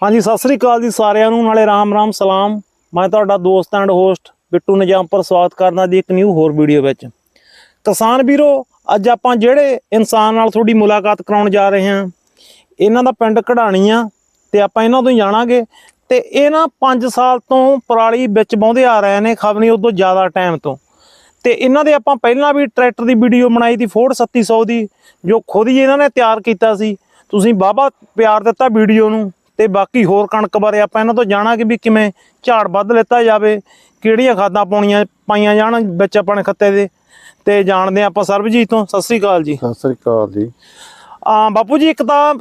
ਹਾਂਜੀ, ਸਤਿ ਸ੍ਰੀ ਅਕਾਲ ਜੀ ਸਾਰਿਆਂ ਨੂੰ। ਨਾਲੇ ਰਾਮ ਰਾਮ, ਸਲਾਮ। ਮੈਂ ਤੁਹਾਡਾ ਦੋਸਤ ਐਂਡ ਹੋਸਟ ਬਿੱਟੂ ਨਿਜਾਮਪੁਰ। ਸਵਾਗਤ ਕਰਦਾ ਦੀ ਇੱਕ ਨਿਊ ਹੋਰ ਵੀਡੀਓ ਵਿੱਚ। ਕਿਸਾਨ ਵੀਰੋ, ਅੱਜ ਆਪਾਂ ਜਿਹੜੇ ਇਨਸਾਨ ਨਾਲ ਤੁਹਾਡੀ ਮੁਲਾਕਾਤ ਕਰਾਉਣ ਜਾ ਰਹੇ ਹਾਂ, ਇਹਨਾਂ ਦਾ ਪਿੰਡ ਕਢਾਣੀ ਆ ਤੇ ਆਪਾਂ ਇਹਨਾਂ ਤੋਂ ਹੀ ਜਾਣਾਂਗੇ। ਤੇ ਇਹ ਨਾ 5 ਸਾਲ ਤੋਂ ਪਰਾਲੀ ਵਿੱਚ ਬਾਉਂਦੇ ਆ ਰਹੇ ਨੇ, ਖਬਰ ਨਹੀਂ ਉਦੋਂ ਜ਼ਿਆਦਾ ਟਾਈਮ ਤੋਂ। ਤੇ ਇਹਨਾਂ ਦੇ ਆਪਾਂ ਪਹਿਲਾਂ ਵੀ ਟਰੈਕਟਰ ਦੀ ਵੀਡੀਓ ਬਣਾਈ ਸੀ ਫੋਰਡ 3700 ਦੀ, ਜੋ ਖੁਦ ਹੀ ਇਹਨਾਂ ਨੇ ਤਿਆਰ ਕੀਤਾ ਸੀ। ਤੁਸੀਂ ਬਾਬਾ ਪਿਆਰ ਦਿੱਤਾ ਵੀਡੀਓ ਨੂੰ। ਤੇ ਬਾਕੀ ਹੋਰ ਕਣਕ ਬਾਰੇ ਆਪਾਂ ਇਹਨਾਂ ਤੋਂ ਜਾਣਾਂਗੇ ਵੀ ਕਿਵੇਂ ਝਾੜ ਵੱਧ ਲਿੱਤਾ ਜਾਵੇ ਕਿਹੜੀਆਂ ਖਾਦਾਂ ਪਾਉਣੀਆਂ ਪਾਈਆਂ ਜਾਣ ਵਿੱਚ ਆਪਣੇ ਖੱਤੇ ਦੇ ਤੇ ਜਾਣਦੇ ਆਪਾਂ ਸਰਬਜੀਤ ਤੋਂ। ਸਤਿ ਸ੍ਰੀ ਅਕਾਲ ਜੀ। ਸਤਿ ਸ੍ਰੀ ਅਕਾਲ ਜੀ। ਆ ਬਾਪੂ ਜੀ ਇੱਕ ਤਾਂ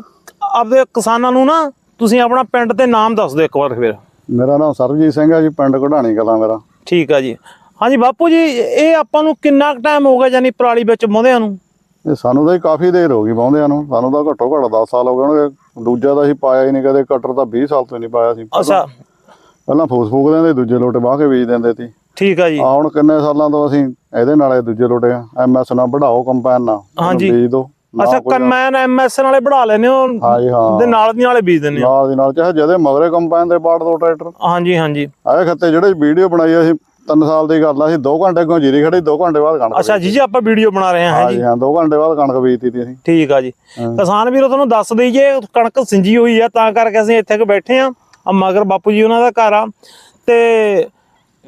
ਆਪਦੇ ਕਿਸਾਨਾਂ ਨੂੰ ਨਾ ਤੁਸੀਂ ਆਪਣਾ ਪਿੰਡ ਤੇ ਨਾਮ ਦੱਸ ਦਿਓ ਇੱਕ ਵਾਰ ਫਿਰ। ਮੇਰਾ ਨਾਮ ਸਰਬਜੀਤ ਸਿੰਘ ਹੈ ਜੀ ਪਿੰਡ ਘੜਾਣੀ ਕਲਾਂ ਮੇਰਾ। ਠੀਕ ਆ ਜੀ। ਹਾਂਜੀ ਬਾਪੂ ਜੀ ਇਹ ਆਪਾਂ ਨੂੰ ਕਿੰਨਾ ਕੁ ਟਾਈਮ ਹੋ ਗਿਆ ਯਾਨੀ ਪਰਾਲੀ ਵਿੱਚ ਮੋਹਦਿਆਂ ਨੂੰ? ਇਹ ਸਾਨੂੰ ਤਾਂ ਜੀ ਕਾਫੀ ਦੇਰ ਹੋ ਗਈ ਪਾਉਂਦਿਆਂ ਨੂੰ। ਸਾਨੂੰ ਤਾਂ ਘੱਟੋ ਘੱਟ 10 ਸਾਲ ਹੋ ਗਏ ਹੋਣਗੇ। ਦੂਜਾ ਤਾਂ ਅਸੀਂ ਪਾਇਆ ਹੀ ਨਹੀਂ ਕਦੇ ਕਟਰ ਤਾਂ 20 ਸਾਲ ਤੋਂ ਹੀ ਨਹੀਂ ਪਾਇਆ ਸੀ। ਅੱਛਾ। ਪਹਿਲਾਂ ਫੂਸ ਫੂਕ ਦਿੰਦੇ ਦੂਜੇ ਲੋਟੇ ਬਾਹ ਕੇ ਵੇਚ ਦਿੰਦੇ ਸੀ। ਠੀਕ ਆ ਜੀ। ਆ ਹੁਣ ਕਿੰਨੇ ਸਾਲਾਂ ਤੋਂ ਅਸੀਂ ਇਹਦੇ ਨਾਲੇ ਦੂਜੇ ਲੋਟੇ ਐਮਐਸ ਨਾਲ ਵਧਾਓ ਕੰਪੈਨ ਨਾਲ। ਹਾਂਜੀ। ਬੀਜ ਦੋ। ਅੱਛਾ ਕੰਮੈਨ ਐਮਐਸ ਨਾਲੇ ਬਣਾ ਲੈਨੇ ਹੋ। ਹਾਂਜੀ ਹਾਂ। ਦੇ ਨਾਲ ਦੀ ਨਾਲੇ ਬੀਜ ਹੋ। ਨਾਲ ਦੀ ਨਾਲ ਚਾਹੇ ਜਦੇ ਮਗਰੇ ਕੰਪੈਨ ਦੇ ਪਾੜ ਦੋ ਟਰੈਕਟਰ। ਹਾਂਜੀ ਹਾਂਜੀ ਆਏ ਖੱਤੇ ਜਿਹੜੇ ਵੀਡੀਓ ਬਣਾਈ ਅਸੀਂ 3 ਸਾਲ ਦੀ ਗੱਲ ਆ ਅਸੀਂ 2 ਘੰਟੇ ਅੱਗੋਂ ਜੀਰੀ ਖੜੀ 2 ਘੰਟੇ ਬਾਅਦ ਕਣਕ ਅੱਛਾ ਜੀ ਜੀ ਆਪਾਂ ਵੀਡੀਓ ਬਣਾ ਰਹੇ ਹਾਂ ਹੈਂ ਜੀ। ਹਾਂ 2 ਘੰਟੇ ਬਾਅਦ ਕਣਕ ਬੀਜਤੀ ਤੀ ਅਸੀਂ। ਠੀਕ ਆ ਜੀ। ਕਿਸਾਨ ਵੀਰੋ ਤੁਹਾਨੂੰ ਦੱਸ ਦਈਏ ਕਣਕ ਸਿੰਜੀ ਹੋਈ ਆ ਤਾਂ ਕਰਕੇ ਅਸੀਂ ਇੱਥੇ ਕਿ ਬੈਠੇ ਆ ਆ ਮਗਰ ਬਾਪੂ ਜੀ ਉਹਨਾਂ ਦਾ ਘਰ ਆ। ਤੇ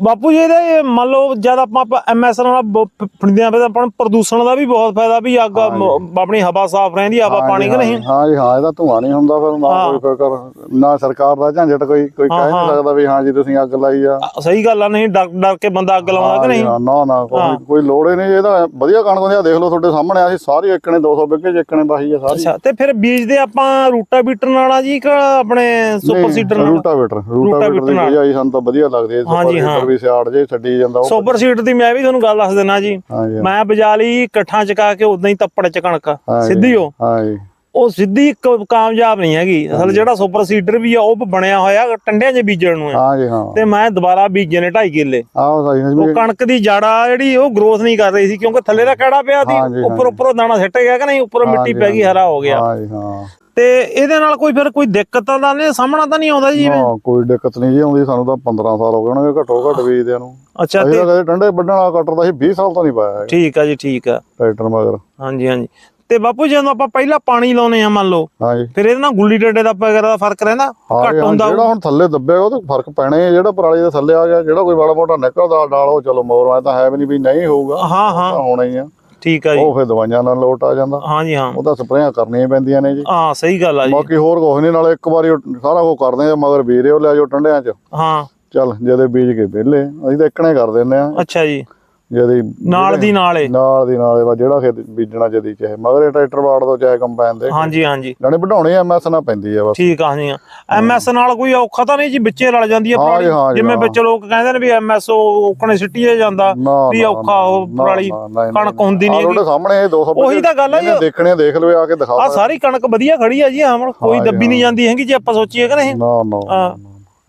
ਬਾਪੂ ਜੀ ਇਹਦੇ ਮੰਨ ਲਓ ਜਦ ਆਪਾਂ ਐਮਐਸ ਨਾਲ ਬ- ਫ- ਫੜਦੇ ਆ ਤਾਂ ਆਪਾਂ ਨੂੰ ਪ੍ਰਦੂਸ਼ਣ ਦਾ ਵੀ ਬਹੁਤ ਫਾਇਦਾ ਵੀ ਅੱਗ ਆਪਣੀ ਹਵਾ ਸਾਫ਼ ਰਹਿੰਦੀ ਆ, ਹਵਾ ਪਾਣੀ ਕਿ ਨਹੀਂ ਹਾਂ ਜੀ ਹਾਂ ਇਹਦਾ ਧੂਆਂ ਨਹੀਂ ਹੁੰਦਾ ਫਿਰ ਨਾ। ਕੋਈ ਫਿਕਰ ਨਾ ਸਰਕਾਰ ਦਾ ਝੰਜਟ ਕੋਈ ਕੋਈ ਕਹਿ। ਨਹੀਂ ਸਕਦਾ ਵੀ ਹਾਂ ਜੀ ਤੁਸੀਂ ਅੱਗ ਲਾਈ ਆ ਸਹੀ ਗੱਲ ਆ ਨਹੀਂ ਡਰ ਡਰ ਕੇ ਬੰਦਾ ਅੱਗ ਲਾਉਂਦਾ ਕਿ ਨਹੀਂ ਨਾ ਨਾ। ਕੋਈ ਲੋੜ ਹੀ ਨਹੀਂ ਇਹਦਾ ਵਧੀਆ ਕਣਕ ਹੁੰਦੀ ਆ ਦੇਖ ਲਓ ਤੁਹਾਡੇ ਸਾਹਮਣੇ ਆ ਸੀ ਸਾਰੀ ਇੱਕਣੇ 200 ਬਿੱਗੇ ਚ ਇੱਕਣੇ ਬਾਹੀ ਆ ਸਾਰੀ ਅੱਛਾ ਤੇ ਫਿਰ ਬੀਜਦੇ ਆਪਾਂ ਰੂਟਾ ਬੀਟਰ ਨਾਲ ਆ ਜੀ ਕਿ ਆਪਣੇ ਸੁਪਰ ਸੀਡਰ ਨਾਲ ਰੂਟਾਵੇਟਰ ਰੂਟਾਵੇਟਰ ਦੀ ਨਾਲ। ਵਜ੍ਹਾ ਹੀ ਸਾਨੂੰ ਤਾਂ ਵਧੀਆ ਲੱਗਦੀ ਹੈ। ਸੁਪਰ ਵੀ ਸਿਆੜ ਜੇ ਛੱਡੀ ਜਾਂਦਾ ਉਹ ਸੁਪਰ ਸੀਡਰ ਦੀ ਮੈਂ ਵੀ ਤੁਹਾਨੂੰ ਗੱਲ ਦੱਸ ਦਿੰਦਾ ਜੀ। ਮੈਂ ਬਜਾ ਲਈ ਇਕੱਠਾਂ ਚਕਾ ਕੇ ਉਦਾਂ ਹੀ ਤੱਪੜ ਚ ਕਣਕ। ਸਿੱਧੀ ਉਹ। ਹਾਂ ਜੀ ਉਹ ਸਿੱਧੀ ਕਾਮਯਾਬ ਨਹੀਂ ਹੈਗੀ। ਅਸਲ ਜਿਹੜਾ ਸੁਪਰ ਸੀਡਰ ਵੀ ਆ ਉਹ ਬਣਿਆ ਹੋਇਆ ਟੰਡਿਆਂ 'ਚ ਬੀਜਣ ਨੂੰ ਹੈ ਹਾਂ ਜੀ ਹਾਂ। ਤੇ ਮੈਂ ਦੁਬਾਰਾ ਬੀਜੇ ਨੇ 2.5 ਕਿੱਲੇ। ਆਹ ਸਹੀ ਹੈ ਉਹ ਕਣਕ ਦੀ ਜੜਾ ਜਿਹੜੀ ਉਹ ਗਰੋਥ ਨਹੀਂ ਕਰ ਰਹੀ ਸੀ ਕਿਉਂਕਿ ਥੱਲੇ ਦਾ ਕਿਹੜਾ ਪਿਆ ਸੀ। ਉੱਪਰ ਉੱਪਰੋਂ ਦਾਣਾ ਸਿੱਟ ਗਿਆ ਕਿ ਨਹੀਂ? ਉੱਪਰੋਂ ਮਿੱਟੀ ਪੈ ਗਈ ਹਰਾ ਹੋ ਗਿਆ। ਹਾਂ ਜੀ ਹਾਂ। ਤੇ ਇਹਦੇ ਨਾਲ ਕੋਈ ਫਿਰ ਕੋਈ ਦਿੱਕਤ ਤਾਂ ਨਹੀਂ ਸਾਹਮਣਾ ਤਾਂ ਨਹੀਂ ਆਉਂਦਾ ਜੀ ਹਾਂ ਕੋਈ ਦਿੱਕਤ ਨਹੀਂ ਜੀ ਆਉਂਦੀ ਸਾਨੂੰ ਤਾਂ 15 ਸਾਲ ਹੋ ਗਏ ਹੋਣਗੇ ਘੱਟੋ ਘੱਟ ਬੀਜਦਿਆਂ ਨੂੰ। ਅੱਛਾ ਤੇ ਕਦੇ ਟੰਡੇ ਵੱਢਣ ਵਾਲਾ ਕਟਰ ਤਾਂ ਅਸੀਂ 20 ਸਾਲ ਤੋਂ ਨਹੀਂ ਪਾਇਆ ਹੈਗਾ। ਠੀਕ ਆ ਜੀ ਠੀਕ ਆ। ਟਰੈਕਟਰ ਮਗਰ। ਹਾਂਜੀ ਹਾਂਜੀ। ਤੇ ਬਾਪੂ ਜਦੋਂ ਆਪਾਂ ਪਹਿਲਾਂ ਪਾਣੀ ਲਾਉਨੇ ਆ ਮੰਨ ਲਓ ਹਾਂਜੀ। ਫਿਰ ਇਹਦੇ ਨਾਲ ਗੁੱਲੀ ਡੰਡੇ ਦਾ ਵਗੈਰਾ ਦਾ ਫ਼ਰਕ ਰਹਿੰਦਾ? ਘੱਟ ਹੁੰਦਾ ਜਿਹੜਾ ਹੁਣ ਥੱਲੇ ਦੱਬਿਆ ਉਹ ਤਾਂ ਫ਼ਰਕ ਪੈਣਾ ਹੀ ਜਿਹੜਾ ਪਰਾਲੀ ਦੇ ਥੱਲੇ ਆ ਗਿਆ ਜਿਹੜਾ ਕੋਈ ਬੜਾ ਮੋਟਾ ਨਿਕਲਦਾ ਡਾਲ ਉਹ ਚਲੋ ਮੋਰ ਮੈਂ ਤਾਂ ਹੈ ਵੀ ਨਹੀਂ ਵੀ ਨਹੀਂ ਹੋਊਗਾ। ਹਾਂ ਹਾਂ। ਹੋਣਾ ਹੀ ਆ। ਠੀਕ ਆ ਜੀ। ਉਹ ਫਿਰ ਦਵਾਈਆਂ ਨਾਲ ਲੋਟ ਆ ਜਾਂਦਾ। ਹਾਂਜੀ ਹਾਂ। ਉਹ ਤਾਂ ਸਪਰੇਆਂ ਕਰਨੀਆਂ ਪੈਂਦੀਆਂ ਨੇ ਜੀ। ਹਾਂ ਸਹੀ ਗੱਲ ਆ ਜੀ। ਬਾਕੀ ਹੋਰ ਕੁਛ ਨਹੀਂ ਨਾਲੇ ਇੱਕ ਵਾਰੀ ਉਹ ਸਾਰਾ ਕੁਝ ਕਰਦੇ ਆ ਮਗਰ ਵੀਰੇ ਉਹ ਲੈ ਜਾਓ ਟੰਡਿਆਂ 'ਚ। ਹਾਂ। ਚੱਲ ਜਦੇ ਬੀਜ ਕੇ ਵਿਹਲੇ ਅਸੀਂ ਤਾਂ ਇੱਕਣੇ ਕਰ ਦਿੰਦੇ ਆ। ਅੱਛਾ ਜੀ। ਜਦੇ ਨਾਲ ਦੀ ਨਾਲੇ। ਨਾਲ ਦੀ ਨਾਲੇ ਵਾ ਜਿਹੜਾ ਖੇਤ ਬੀਜਣਾ ਜਦੀ ਚਾਹੇ। ਮਗਰ ਟਰੈਕਟਰ ਵਾੜ ਦੋ ਚਾਹੇ ਕੰਪੈਨ ਦੇ। ਹਾਂਜੀ ਹਾਂਜੀ। ਜਾਣੇ ਵਧਾਉਣੇ ਐਮਐਸ ਨਾ ਪੈਂਦੀ ਆ ਬਸ। ਠੀਕ ਆ ਜੀ ਐਮਐਸ ਨਾਲ ਕੋਈ ਔਖਾ ਤਾਂ ਨਹੀਂ ਜੀ ਵਿੱਚੇ ਰਲ ਜਾਂਦੀ ਹਾਂ ਪਰਾਲੀ ਜਿਵੇਂ। ਵਿੱਚ ਲੋਕ ਕਹਿੰਦੇ ਨੇ ਵੀ ਐਮਐਸ ਔਕਣੇ ਸਿੱਟੀਏ ਜਾਂਦਾ ਵੀ ਔਖਾ ਉਹ ਪਰਾਲੀ ਕਣਕ ਹੁੰਦੀ ਨਹੀਂ ਤੁਹਾਡੇ ਸਾਹਮਣੇ ਇਹ 200 ਉਹੀ ਤਾਂ ਗੱਲ ਆ ਜੀ। ਦੇਖਣੇ ਦੇਖ ਲਵੇ ਆ ਕੇ ਦਿਖਾ ਆ ਸਾਰੀ ਕਣਕ ਵਧੀਆ ਖੜੀ ਆ ਜੀ ਹਾਂ ਕੋਈ ਦੱਬੀ ਨਹੀਂ ਜਾਂਦੀ ਹੈਗੀ ਜੇ ਆਪਾਂ ਸੋਚੀਏ ਕਿ ਨਹੀਂ। ਨਾ ਨਾ ਹਾਂ।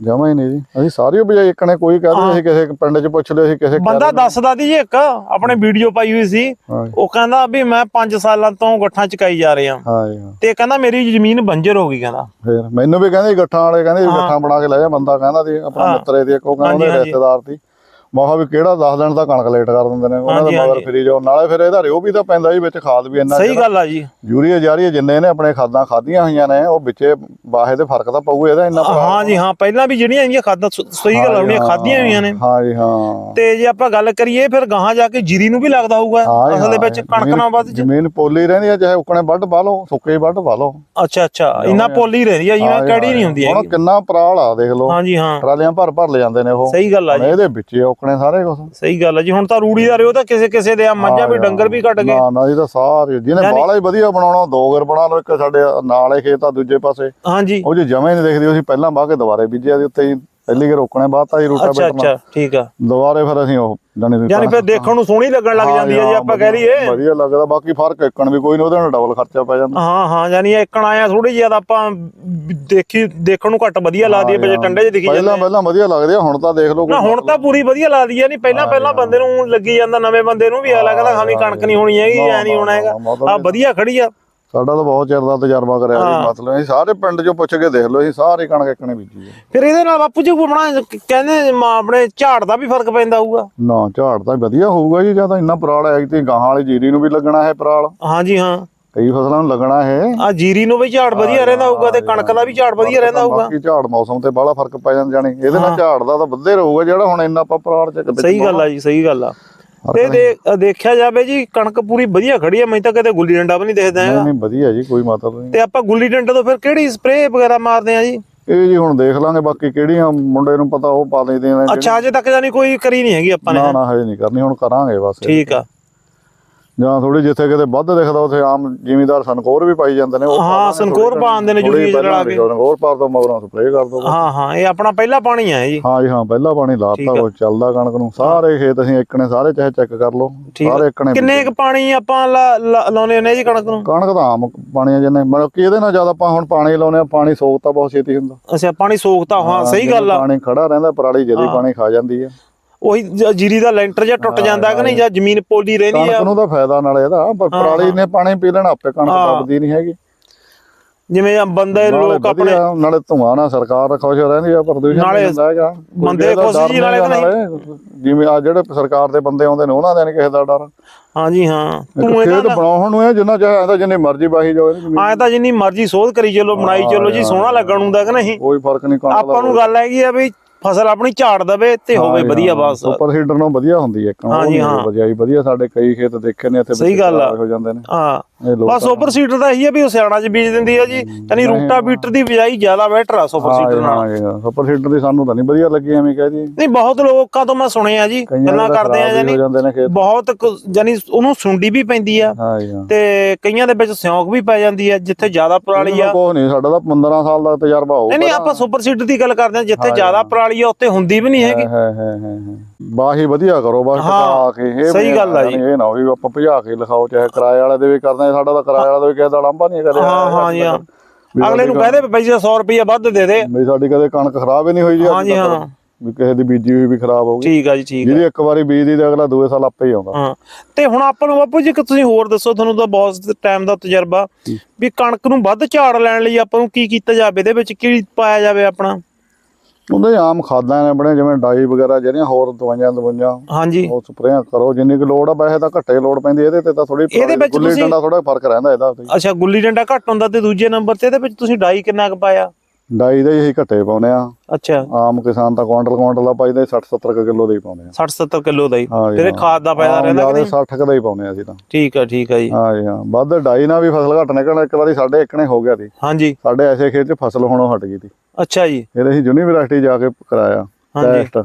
ਜਮਾ ਹੀ ਨਹੀਂ ਜੀ। ਅਸੀਂ ਸਾਰੀ ਬਜਾਈ ਇੱਕਣੇ ਕੋਈ ਕਹਦੇ ਅਸੀਂ ਕਿਸੇ ਪਿੰਡ 'ਚ ਪੁੱਛ ਲਿਆ ਅਸੀਂ ਕਿਸੇ ਬੰਦਾ ਦੱਸਦਾ ਦੀ ਜੀ ਇੱਕ ਆਪਣੇ ਵੀਡੀਓ ਪਾਈ ਹੋਈ ਸੀ। ਉਹ ਕਹਿੰਦਾ ਵੀ ਮੈਂ 5 ਸਾਲਾਂ ਤੋਂ ਗੱਠਾਂ ਚਕਾਈ ਜਾ ਰਿਹਾ। ਤੇ ਕਹਿੰਦਾ ਮੇਰੀ ਜ਼ਮੀਨ ਬੰਜਰ ਹੋ ਗਈ ਕਹਿੰਦਾ। ਫਿਰ ਮੈਨੂੰ ਵੀ ਕਹਿੰਦੇ ਸੀ ਗੱਠਾਂ ਵਾਲੇ ਕਹਿੰਦੇ ਸੀ ਗੱਠਾਂ ਬਣਾ ਕੇ ਲੈ ਜਾ ਬੰਦਾ ਕਹਿੰਦਾ ਸੀ ਆਪਣਾ। ਮਿੱਤਰੇ ਦੀ ਇੱਕ ਉਹ ਕਹਿੰਦਾ। ਰਿਸ਼ਤੇਦਾਰ ਸੀ ਮੈਂ ਕਿਹਾ ਵੀ ਕਿਹੜਾ 10 ਦਿਨ ਦਾ ਕਣਕ ਲੇਟ ਕਰ ਦਿੰਦੇ ਨੇ ਉਹਨਾਂ ਦੇ ਮਗਰ। ਫਰੀ ਜਾਓ। ਨਾਲੇ ਫਿਰ ਇਹਦਾ ਰਿਓ ਵੀ ਤਾਂ ਪੈਂਦਾ ਜੀ ਵਿੱਚ ਖਾਦ ਵੀ ਇੰਨਾ ਸਹੀ ਗੱਲ ਆ ਜੀ। ਯੂਰੀਆ ਜਾਰੀਆ ਜਿੰਨੇ ਨੇ ਆਪਣੇ ਖਾਦਾਂ ਖਾਧੀਆਂ ਹੋਈਆਂ ਨੇ ਉਹ ਵਿੱਚੇ ਬਾਹੇ ਦੇ ਫ਼ਰਕ ਤਾਂ ਪਊ ਇਹਦਾ ਇੰਨਾ। ਹਾਂ ਜੀ ਹਾਂ। ਪਹਿਲਾਂ ਵੀ ਜਿਹੜੀਆਂ ਇਹਦੀਆਂ ਖਾਦਾਂ ਸਹੀ ਗੱਲ ਆਉਣੀਆਂ ਹਾਂ, ਖਾਧੀਆਂ ਹੋਈਆਂ ਨੇ। ਹਾਂ ਜੀ ਹਾਂ। ਤੇ ਜੇ ਆਪਾਂ ਗੱਲ ਕਰੀਏ ਫਿਰ ਗਾਹਾਂ ਜਾ ਕੇ ਜੀਰੀ ਨੂੰ ਵੀ ਲੱਗਦਾ ਹੋਊਗਾ ਹਾਂ ਅਸਲ ਦੇ ਹਾਂ। ਵਿੱਚ ਕਣਕ ਨਾਲ ਵੱਧ ਜ਼ਮੀਨ ਪੋਲੀ ਰਹਿੰਦੀ ਆ ਚਾਹੇ ਉਕਣੇ ਵੱਢ ਪਾ ਲਓ ਸੁੱਕੇ ਵੱਢ ਪਾ ਲਓ। ਅੱਛਾ ਅੱਛਾ। ਇੰਨਾ ਪੋਲੀ ਰਹਿੰਦੀ ਆ ਜਿਵੇਂ ਹਾਂ ਕੜੀ ਹਾਂ ਨਹੀਂ। ਹੁੰਦੀ ਹੁਣ ਹੈਗੀ। ਕਿੰਨਾ ਪਰਾਲ ਆ ਦੇਖ ਲਓ। ਹਾਂ ਜੀ ਹਾਂ। ਟਰਾਲੀਆਂ ਭਰ ਭਰ ਲੈ ਜਾਂਦੇ ਨੇ ਉਹ। ਸਹੀ ਗੱਲ ਆ ਹੁਣ ਜੀ। ਇਹਦੇ ਵਿੱਚ ਹੀ ਉਕਣੇ ਸਾਰੇ ਕੁਝ ਸਹੀ ਗੱਲ ਆ ਜੀ ਹੁਣ ਤਾਂ ਰੂੜੀ ਦਾ ਰਿਓ ਤਾਂ ਕਿਸੇ ਕਿਸੇ ਦੇ ਆ ਮੱਝਾਂ ਵੀ ਡੰਗਰ ਵੀ ਘਟ ਗਏ। ਨਾ ਨਾ ਇਹ ਤਾਂ ਸਾਰੇ ਜਿਹਨੇ ਬਾਲਾ ਹੀ ਵਧੀਆ ਬਣਾਉਣਾ ਦੋ ਗਰ ਬਣਾ ਲਓ ਇੱਕ ਸਾਡੇ ਨਾਲੇ ਖੇਤ ਆ ਦੂਜੇ ਪਾਸੇ। ਹਾਂ ਜੀ ਉਹ ਜੇ ਜਮੇ ਨਹੀਂ ਦੇਖਦੇ ਅਸੀਂ ਪਹਿਲਾਂ ਬਾਹ ਕੇ ਦੁਬਾਰੇ ਬੀਜਿਆ ਦੇ ਉੱਤੇ ਹੀ ਪਹਿਲੀ ਗਰ ਰੋਕਣੇ ਬਾਅਦ ਹੀ ਰੂਟਾ ਅੱਛਾ ਅੱਛਾ ਠੀਕ ਆ। ਦੁਬਾਰੇ ਫਿਰ ਅਸੀਂ ਉਹ ਜਾਨੀ ਯਾਨੀ ਫਿਰ ਦੇਖਣ ਨੂੰ ਸੋਹਣੀ ਲੱਗਣ ਲੱਗ ਜਾਂਦੀ ਹੈ ਜੇ ਆਪਾਂ ਕਹਿ ਲਈਏ। ਵਧੀਆ ਲੱਗਦਾ ਬਾਕੀ ਫ਼ਰਕ ਇੱਕਣ ਵੀ ਕੋਈ ਨਹੀਂ ਉਹਦੇ ਨਾਲ ਡਬਲ ਖਰਚਾ ਪੈ ਜਾਂਦਾ। ਹਾਂ ਹਾਂ ਯਾਨੀ ਇੱਕਣ ਆਇਆ ਥੋੜੀ ਜ਼ਿਆਦਾ ਆਪਾਂ ਦੇਖੀ ਦੇਖਣ ਨੂੰ ਘੱਟ ਵਧੀਆ ਲੱਗਦੀ ਹੈ ਵਿੱਚ ਟੰਡੇ 'ਚ ਦਿਖੀ ਜਾਂਦੇ ਪਹਿਲਾਂ ਪਹਿਲਾਂ ਵਧੀਆ ਲੱਗਦੇ ਆ ਹੁਣ ਤਾਂ ਦੇਖ ਲਓ ਨਾ ਹੁਣ ਤਾਂ ਪੂਰੀ ਵਧੀਆ ਲੱਗਦੀ ਹੈ ਨਹੀਂ ਪਹਿਲਾਂ ਪਹਿਲਾਂ ਬੰਦੇ ਨੂੰ ਲੱਗੀ ਜਾਂਦਾ ਨਵੇਂ ਬੰਦੇ ਨੂੰ ਵੀ ਅਗਲਾ ਕਹਿੰਦਾ ਖਾਣੀ ਕਣਕ ਨਹੀਂ ਹੋਣੀ ਹੈਗੀ ਐ ਨਹੀਂ ਹੋਣਾ ਹੈਗਾ। ਆ ਵਧੀਆ ਖੜੀ ਆ। ਸਾਡਾ ਤਾਂ ਬਹੁਤ ਚਿਰ ਦਾ ਤਜਰਬਾ ਕਰਿਆ ਹਾਂ। ਜੀ ਮਤਲਬ ਅਸੀਂ ਸਾਰੇ ਪਿੰਡ ਚੋਂ ਪੁੱਛ ਕੇ ਦੇਖ ਲਓ ਅਸੀਂ ਸਾਰੇ ਕਣਕ ਇੱਕਣੇ ਬੀਜੀ ਹੈ। ਫਿਰ ਇਹਦੇ ਨਾਲ ਬਾਪੂ ਜੀ ਆਪਣਾ ਕਹਿੰਦੇ ਮਾਂ ਆਪਣੇ ਝਾੜ ਦਾ ਵੀ ਫ਼ਰਕ ਪੈਂਦਾ ਹੋਊਗਾ। ਨਾ ਝਾੜ ਤਾਂ ਵਧੀਆ ਹੋਊਗਾ ਜੀ ਜਾਂ ਤਾਂ ਇੰਨਾ ਪਰਾਲ ਹੈ ਤੇ ਗਾਹਾਂ ਵਾਲੀ ਜੀਰੀ ਨੂੰ ਵੀ ਲੱਗਣਾ ਹੈ ਪਰਾਲ। ਹਾਂਜੀ ਹਾਂ। ਕਈ ਫਸਲਾਂ ਨੂੰ ਲੱਗਣਾ ਹੈ। ਆ ਜੀਰੀ ਨੂੰ ਵੀ ਝਾੜ ਵਧੀਆ ਰਹਿੰਦਾ ਹੋਊਗਾ ਤੇ ਕਣਕ ਦਾ ਵੀ ਝਾੜ ਵਧੀਆ ਰਹਿੰਦਾ ਹੋਊਗਾ। ਬਾਕੀ ਝਾੜ ਮੌਸਮ ਤੇ ਬਾਹਲਾ ਫ਼ਰਕ ਪੈ ਜਾਂਦਾ ਜਾਣੀ ਇਹਦੇ ਨਾਲ ਝਾੜ ਦਾ ਤਾਂ ਵੱਧੇ ਰਹੂਗਾ ਜਿਹੜਾ ਹੁਣ ਇੰਨਾ ਆਪਾਂ ਪਰਾਲ ਚ ਸਹੀ ਗੱਲ ਆ ਜੀ ਸਹੀ ਗੱਲ ਆ। ਤੇ ਦੇ- ਦੇਖਿਆ ਜਾਵੇ ਜੀ ਕਣਕ ਪੂਰੀ ਵਧੀਆ ਖੜੀ ਆ ਮੈਨੂੰ ਤਾਂ ਕਦੇ ਗੁੱਲੀ ਡੰਡਾ ਵੀ ਨਹੀਂ ਦਿਖਦਾ ਨਹੀਂ ਹੈਗਾ। ਨਹੀਂ ਵਧੀਆ ਜੀ ਕੋਈ ਮਤਲਬ ਨਹੀਂ। ਤੇ ਆਪਾਂ ਗੁੱਲੀ ਡੰਡੇ ਤੋਂ ਫਿਰ ਕਿਹੜੀ ਸਪਰੇਅ ਵਗੈਰਾ ਮਾਰਦੇ ਆ ਜੀ? ਇਹ ਜੀ ਹੁਣ ਦੇਖ ਲਾਂਗੇ ਬਾਕੀ ਕਿਹੜੀਆਂ ਮੁੰਡੇ ਨੂੰ ਪਤਾ ਉਹ ਪਾ ਲੈਂਦੇ ਨੇ ਅੱਛਾ ਅਜੇ ਤੱਕ ਜਾਨੀ ਕੋਈ ਕਰੀ ਨਹੀਂ ਹੈਗੀ ਆਪਾਂ ਨੇ ਨਾ ਨਾ ਹਜੇ ਨਹੀਂ ਕਰਨੀ ਹੁਣ ਕਰਾਂਗੇ ਬਸ। ਠੀਕ ਆ। ਜਾਂ ਥੋੜੀ ਜਿੱਥੇ ਕਿਤੇ ਵੱਧ ਦਿਖਦਾ ਉੱਥੇ ਆਮ ਜ਼ਿਮੀਦਾਰ ਸਨਕੋਰ ਵੀ ਪਾਈ ਜਾਂਦੇ ਨੇ ਉਹ ਹਾਂ, ਸਨਕੋਰ ਪਾ ਦਿੰਦੇ ਨੇ ਜੂਰੀ ਰਲਾ ਕੇ। ਸਨਕੋਰ ਪਾ ਦੋ ਮਗਰੋਂ ਸਪਰੇਅ ਕਰ ਦੋ ਹਾਂ ਹਾਂ ਇਹ ਆਪਣਾ ਪਹਿਲਾ ਪਾਣੀ ਆ ਜੀ। ਹਾਂ ਜੀ ਹਾਂ ਪਹਿਲਾ ਪਾਣੀ ਲਾਤਾ ਉਹ ਚੱਲਦਾ ਕਣਕ ਨੂੰ। ਸਾਰੇ ਖੇਤ ਅਸੀਂ ਇੱਕਣੇ ਸਾਰੇ ਚਾਹੇ ਚੈੱਕ ਕਰ ਲਓ। ਸਾਰੇ ਇੱਕਣੇ ਕਿੰਨੇ ਕੁ ਪਾਣੀ ਆਪਾਂ ਲਾ- ਲਾ- ਲਾਉਂਦੇ ਨੇ ਜੀ ਕਣਕ ਨੂੰ? ਕਣਕ ਤਾਂ ਆਮ ਪਾਣੀ ਆ ਜਿੰਨੇ ਮਤਲਬ ਕਿ ਇਹਦੇ ਨਾਲ ਜ਼ਿਆਦਾ ਆਪਾਂ ਹੁਣ ਪਾਣੀ ਲਾਉਨੇ ਆ ਪਾਣੀ ਸੋਕ ਤਾਂ ਬਹੁਤ ਛੇਤੀ ਹੁੰਦਾ। ਅੱਛਾ ਪਾਣੀ ਸੋਖਤਾ ਹਾਂ ਸਹੀ ਗੱਲ ਆ। ਪਾਣੀ ਖੜਾ ਰਹਿੰਦਾ ਪਰਾਲੀ ਜਦੀ ਪਾਣੀ ਖਾ ਜਾਂਦੀ ਆ। ਉਹੀ ਜ- ਜੀਰੀ ਦਾ ਲੈਂਟਰ ਜਾਂ ਟੁੱਟ ਜਾਂਦਾ ਕਿ ਨਹੀਂ ਜਾਂ ਜ਼ਮੀਨ ਪੋਲੀ ਰਹਿੰਦੀ ਆ। ਨੂੰ ਤਾਂ ਫਾਇਦਾ ਨਾਲ ਇਹਦਾ ਪਰ ਪਰਾਲੀ ਨੇ ਪਾਣੀ ਪੀ ਲੈਣਾ ਆਪੇ ਕਣਕ ਦਬਦੀ ਨਹੀਂ ਹੈਗੀ। ਜਿਵੇਂ ਆ ਬੰਦੇ ਨਾਲੇ ਲੋਕ ਆਪਣੇ ਵਧੀਆ, ਨਾਲੇ ਧੂਆਂ ਨਾਲ ਸਰਕਾਰ ਖੁਸ਼ ਰਹਿੰਦੀ ਆ ਪ੍ਰਦੂਸ਼ਣ ਨਾਲੇ ਨਹੀਂ ਹੁੰਦਾ ਹੈਗਾ ਕੋਈ ਬੰਦੇ ਕਿਸੇ ਦਾ ਖੁਸ਼ ਡਰ ਜੀ ਨਾਲੇ ਨਹੀਂ। ਨਾਲੇ ਜਿਵੇਂ ਆ ਜਿਹੜੇ ਸਰਕਾਰ ਦੇ ਬੰਦੇ ਆਉਂਦੇ ਨੇ ਉਹਨਾਂ ਦਾ ਨਹੀਂ ਕਿਸੇ ਦਾ ਡਰ। ਹਾਂਜੀ ਹਾਂ। ਤੂੰ ਤੂੰ ਖੇਤ ਇਹਦਾ ਬਣਾਉਣ ਨੂੰ ਹੈ ਜਿੰਨਾ ਚਾਹੇ ਆਂਦਾ ਜਿੰਨੇ ਮਰਜ਼ੀ ਬਾਹੀ ਜਾਓ ਇਹਦੀ ਜ਼ਮੀਨ। ਆਏ ਤਾਂ ਜਿੰਨੀ ਮਰਜ਼ੀ ਸੋਧ ਕਰੀ ਚੱਲੋ ਬਣਾਈ ਚੱਲੋ ਜੀ ਸੋਹਣਾ ਲੱਗਣ ਹੁੰਦਾ ਕਿ ਨਹੀਂ? ਕੋਈ ਫ਼ਰਕ ਨਹੀਂ ਕਣਕ ਆਪਾਂ ਨੂੰ ਗੱਲ ਹੈਗੀ ਆ ਵੀ ਫਸਲ ਆਪਣੀ ਝਾੜ ਦਵੇ ਤੇ ਹੋਵੇ ਵਧੀਆ ਬਸ। ਸੁਪਰ ਸੀਡਰ ਨੂੰ ਵਧੀਆ ਹੁੰਦੀ ਹੈ ਕਣਕ ਹਾਂਜੀ, ਹਾਂ। ਵਧੀਆ ਜੀ ਵਧੀਆ ਸਾਡੇ ਕਈ ਖੇਤ ਦੇਖੇ ਨੇ ਇੱਥੇ ਸਹੀ ਗੱਲ। ਹੋ ਜਾਂਦੇ ਨੇ। ਹਾਂ। ਬਸ ਸੁਪਰ ਸੀਡਰ ਦਾ ਇਹੀ ਆ ਵੀ ਉਹ ਸਿਆਣਾ ਚ ਬੀਜ ਦਿੰਦੀ ਆ ਜੀ ਯਾਨੀ ਰੂਟਾ ਬੀਟਰ ਦੀ ਬਜਾਈ ਜ਼ਿਆਦਾ ਬੈਟਰ ਆ ਸੁਪਰ ਸੀਡਰ ਨਾਲ। ਹਾਂ। ਸੁਪਰ ਸੀਡਰ ਦੀ ਸਾਨੂੰ ਤਾਂ ਨਹੀਂ ਵਧੀਆ ਲੱਗੀ ਐਵੇਂ ਕਹਿ ਜੀ ਨਹੀਂ ਬਹੁਤ ਲੋਕਾਂ ਤੋਂ ਮੈਂ ਸੁਣਿਆ ਜੀ ਗੱਲਾਂ ਕਰਦੇ ਆ ਯਾਨੀ ਹੋ ਬਹੁਤ ਯਾਨੀ ਉਹਨੂੰ ਸੁੰਡੀ ਵੀ ਪੈਂਦੀ ਆ ਹਾਂ ਹਾਂ। ਤੇ ਕਈਆਂ ਦੇ ਵਿੱਚ ਸਿਉਂਕ ਵੀ ਪੈ ਜਾਂਦੀ ਆ ਜਿੱਥੇ ਜ਼ਿਆਦਾ ਪਰਾਲੀ ਆ। ਕੋਈ ਨਹੀਂ ਸਾਡਾ ਤਾਂ 15 ਸਾਲ ਦਾ ਤਜਰਬਾ ਹੋਊ ਨਹੀਂ ਨਹੀਂ ਆਪਾਂ ਸੁਪਰ ਸੀਡਰ ਦੀ ਗੱਲ ਕਰਦੇ ਆ ਜਿੱਥੇ ਜ਼ਿਆਦਾ ਪਰਾਲੀ ਆ ਉੱਥੇ ਹੁੰਦੀ ਵੀ ਨਹੀਂ ਹੈਗੀ। ਹੈ ਹੈ ਹੈ ਹੈ ਬਾਹੀ ਵਧੀਆ ਕਰੋ ਬਸ ਟਕਾ ਕੇ ਇਹ ਸਹੀ ਗੱਲ ਆ ਜੀ। ਇਹ ਨਾ ਹੋਈ ਵੀ ਆਪਾਂ ਭਜਾ ਕੇ ਲਿਖਾਓ ਚਾਹੇ ਕਿਰਾਏ ਵਾਲੇ ਦੇ ਵੀ ਕਰਦੇ ਆ, ਸਾਡਾ ਤਾਂ ਕਿਰਾਏ ਵਾਲਾ ਦਾ ਵੀ ਕਿਸੇ ਦਾ ਲਾਂਭਾ ਨਹੀਂ ਕਰਿਆ ਹਾਂ ਹਾਂ ਜੀ ਹਾਂ। ਅਗਲੇ ਨੂੰ ਕਹਦੇ ਜੀ 100 ਰੁਪਏ ਵੱਧ ਦੇ ਦੇ। ਵੀ ਸਾਡੀ ਕਦੇ ਕਣਕ ਖਰਾਬ ਹੀ ਨਹੀਂ ਹੋਈ ਜੀ ਹਾਂ ਜੀ। ਹਾਂ। ਵੀ ਕਿਸੇ ਦੀ ਬੀਜੀ ਹੋਈ ਵੀ ਖਰਾਬ ਹੋ ਗਈ। ਠੀਕ ਆ ਜੀ ਠੀਕ ਜਿਹਦੀ ਇੱਕ ਵਾਰੀ ਬੀਜਦੀ ਤੇ ਅਗਲਾ ਦੂਏ ਸਾਲ ਆਪੇ ਹੀ ਆਉਂਦਾ। ਹਾਂ। ਤੇ ਹੁਣ ਆਪਾਂ ਨੂੰ ਬਾਪੂ ਜੀ ਕਿ ਤੁਸੀਂ ਹੋਰ ਦੱਸੋ ਤੁਹਾਨੂੰ ਤਾਂ ਬਹੁਤ ਟਾਈਮ ਦਾ ਤਜਰਬਾ। ਵੀ ਕਣਕ ਨੂੰ ਵੱਧ ਝਾੜ ਲੈਣ ਲਈ ਆਪਾਂ ਨੂੰ ਕੀ ਕੀਤਾ ਜਾਵੇ? ਇਹਦੇ ਵਿੱਚ ਕੀ ਪਾਇਆ ਜਾਵੇ ਆਪਣਾ? ਉਹਦੇ ਆਮ ਖਾਦਾਂ ਨੇ ਬਣੇ ਜਿਵੇਂ ਡਾਈ ਵਗੈਰਾ ਜਿਹੜੀਆਂ ਹੋਰ ਦਵਾਈਆਂ ਦਵਾਈਆਂ ਹਾਂਜੀ। ਉਹ ਸਪਰੇਆਂ ਕਰੋ ਜਿੰਨੀ ਕੁ ਲੋੜ ਆ ਵੈਸੇ ਤਾਂ ਘੱਟੇ ਲੋੜ ਪੈਂਦੀ ਇਹਦੇ ਤੇ ਤਾਂ ਥੋੜੀ ਇਹਦੇ ਵਿੱਚ ਗੁੱਲੀ ਡੰਡਾ ਥੋੜਾ ਫ਼ਰਕ ਰਹਿੰਦਾ ਇਹਦਾ ਅੱਛਾ ਗੁੱਲੀ ਡੰਡਾ ਘੱਟ ਹੁੰਦਾ ਤੇ ਦੂਜੇ ਨੰਬਰ ਤੇ ਇਹਦੇ ਵਿੱਚ ਤੁਸੀਂ ਡਾਈ ਕਿੰਨਾ ਕੁ ਪਾਇਆ? ਡਾਈ ਦੇ ਹੀ ਘੱਟੇ ਪਾਉਨੇ ਆ। ਅੱਛਾ। ਆਮ ਕਿਸਾਨ ਤਾਂ ਕੁਆਂਟਲ ਕੁਆਂਟਲ ਦਾ ਪਾਈਦਾ 60 70 ਕਿਲੋ ਦੇ ਹੀ ਪਾਉਂਦੇ ਆ। 60 70 ਕਿਲੋ ਦਾ ਹੀ। ਤੇਰੇ। ਖਾਦ ਦਾ ਫਾਇਦਾ ਰਹਿੰਦਾ ਕਿ ਜ਼ਿਆਦਾ ਨਹੀਂ? 60 ਕੁ ਦਾ ਹੀ ਪਾਉਂਦੇ ਆ ਅਸੀਂ ਤਾਂ। ਠੀਕ ਆ ਠੀਕ ਆ ਜੀ। ਹਾਂ ਜੀ ਹਾਂ। ਵੱਧ ਡਾਈ ਨਾਲ ਵੀ ਫਸਲ ਘੱਟ ਨਿਕਲਣਾ ਇੱਕ ਵਾਰੀ ਸਾਡੇ ਇੱਕਣੇ ਹੋ ਗਿਆ ਸੀ। ਹਾਂਜੀ। ਸਾਡੇ ਐਸੇ ਖੇਤ 'ਚ ਫਸਲ ਹੋਣੋਂ ਹਟ ਗਈ ਸੀ। ਅੱਛਾ ਜੀ ਫਿਰ ਅਸੀਂ ਯੂਨੀਵਰਸਿਟੀ ਜਾ ਕੇ ਕਰਾਇਆ ਹਾਂਜੀ। ਟੈਸਟ